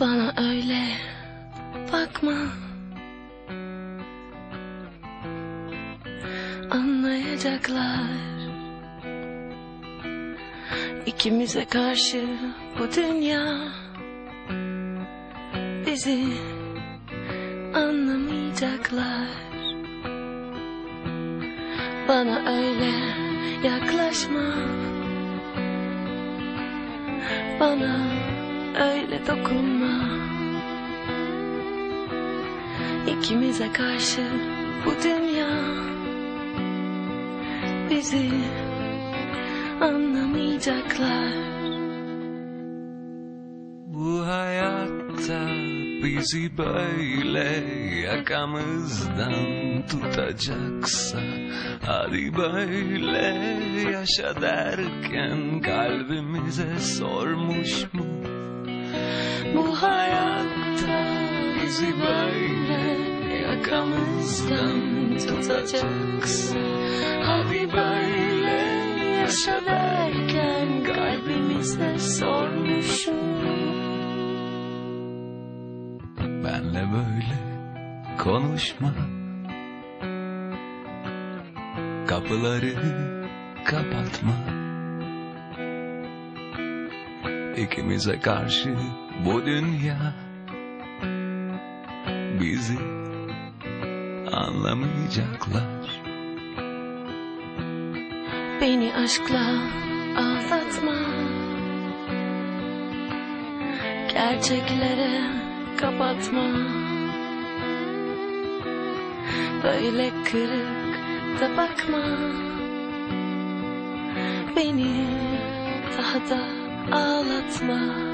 Bana öyle bakma. Anlayacaklar. İkimize karşı bu dünya Bizi anlamayacaklar. Bana öyle yaklaşma. Bana öyle dokunma İkimize karşı bu dünya Bizi anlamayacaklar Bu hayatta bizi böyle yakamızdan tutacaksa Hadi böyle yaşa derken kalbimize sormuş mu? Bu hayatta bizi böyle yakamızdan tutacaksa Hadi böyle yaşa derken kalbimize sormuş mu? Benle böyle konuşma. Kapıları kapatma. İkimize karşı bu dünya Bizi anlamayacaklar. Beni aşkla aldatma. Gerçeklere kapatma. Böyle kırık da bakma. Beni daha da ağlatma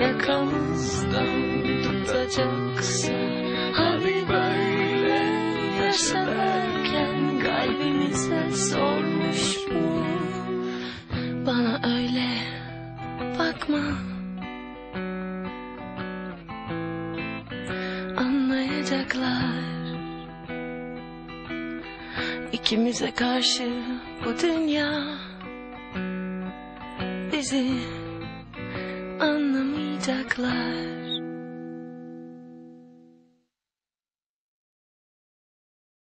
Yakamızdan tutacaksa Hadi böyle yaşa derken kalbimize sormuş mu? Bana öyle bakma. Anlayacaklar. İkimize karşı bu dünya Bizi anlamayacaklar